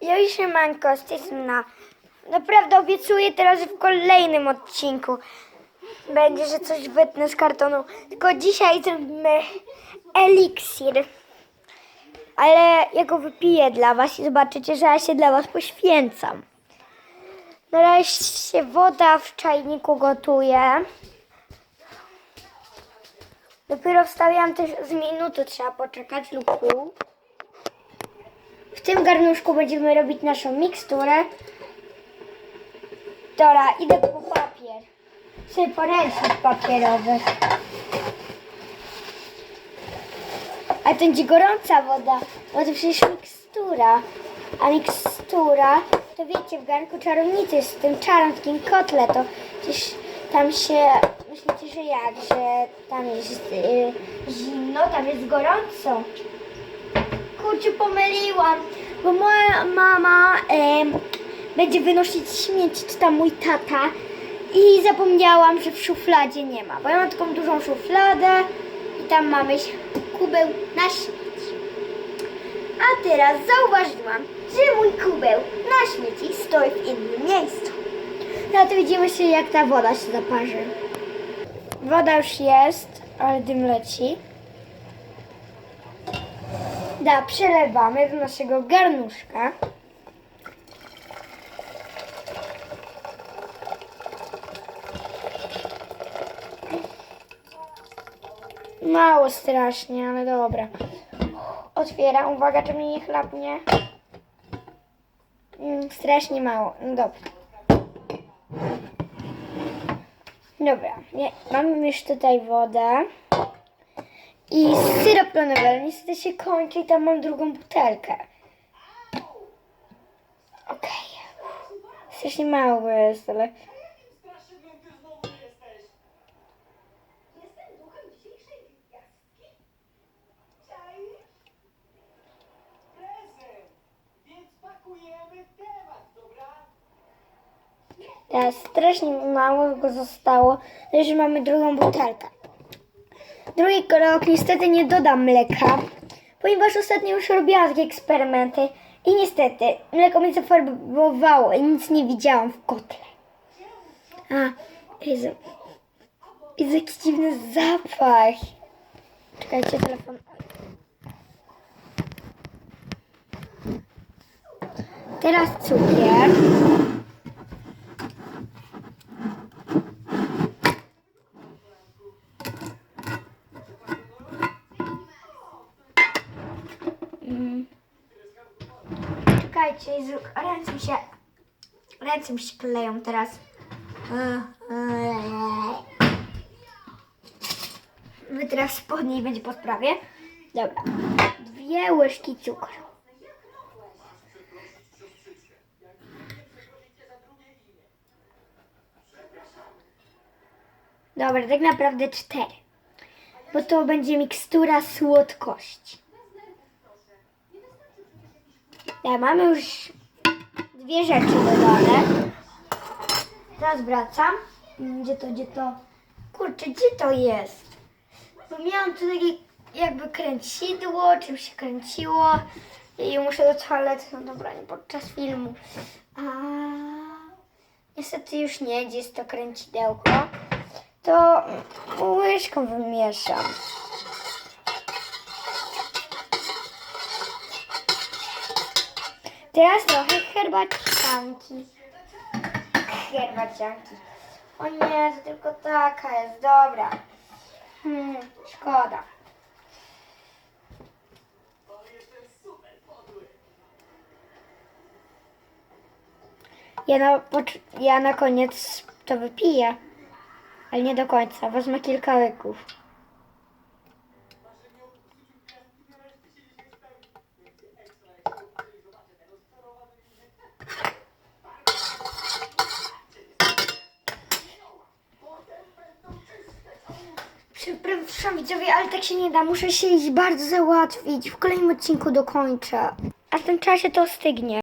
Ja i siemanko, z tej strony. Naprawdę obiecuję teraz w kolejnym odcinku będzie, że coś wytnę z kartonu. Tylko dzisiaj zrobimy eliksir. Ale ja go wypiję dla was i zobaczycie, że ja się dla was poświęcam. Na razie się woda w czajniku gotuje. Dopiero wstawiam też z minuty, trzeba poczekać lub pół. W tym garnuszku będziemy robić naszą miksturę. Dobra, idę po papier. Sobie poręcznik papierowy. A to będzie gorąca woda, bo to przecież mikstura. A mikstura, to wiecie, w garnku czarownicy z tym czarem, kotle, to przecież tam się, myślicie, że jak, że tam jest yy, zimno, tam jest gorąco. Kurczę, pomyliłam, bo moja mama em, będzie wynosić śmieci, czy tam mój tata i zapomniałam, że w szufladzie nie ma, bo ja mam taką dużą szufladę i tam mamy kubeł na śmieci. A teraz zauważyłam, że mój kubeł na śmieci stoi w innym miejscu. No to widzimy się, jak ta woda się zaparzy. Woda już jest, ale dym leci. Da, przelewamy do naszego garnuszka. Mało strasznie, ale dobra. Otwieram, uwaga, czy mnie nie chlapnie. Mm, strasznie mało, no dobra. Dobra, nie, mamy już tutaj wodę. I syrop klonowy, niestety się kończy i tam mam drugą butelkę. Okej. Strasznie mało jest, ale... Teraz strasznie mało go zostało, już mamy drugą butelkę. Drugi krok, niestety nie dodam mleka, ponieważ ostatnio już robiłam takie eksperymenty i niestety mleko mnie zafarbowało i nic nie widziałam w kotle. A, Jezu, jest jakiś dziwny zapach. Czekajcie, telefon. Teraz cukier. Czekajcie, Jezu, ręce mi się, ręce mi się kleją teraz. Wy teraz spodnie i będzie po sprawie. Dobra, dwie łyżki cukru. Dobra, tak naprawdę cztery. Bo to będzie mikstura słodkości. Ja, mamy już dwie rzeczy dodane. Teraz wracam. Gdzie to, gdzie to? Kurczę, gdzie to jest? Bo miałam tu takie jakby kręcidło, czym się kręciło i muszę do toalety, no dobra, nie podczas filmu. A niestety już nie, gdzie jest to kręcidełko. To łyżką wymieszam. Teraz trochę herbacianki. Herbacianki. O nie, to tylko taka jest, dobra. Hmm, szkoda. Ja na, ja na koniec to wypiję, ale nie do końca. Wezmę kilka łyków. Przepraszam widzowie, ale tak się nie da. Muszę się iść bardzo załatwić. W kolejnym odcinku dokończę. A w tym czasie to stygnie.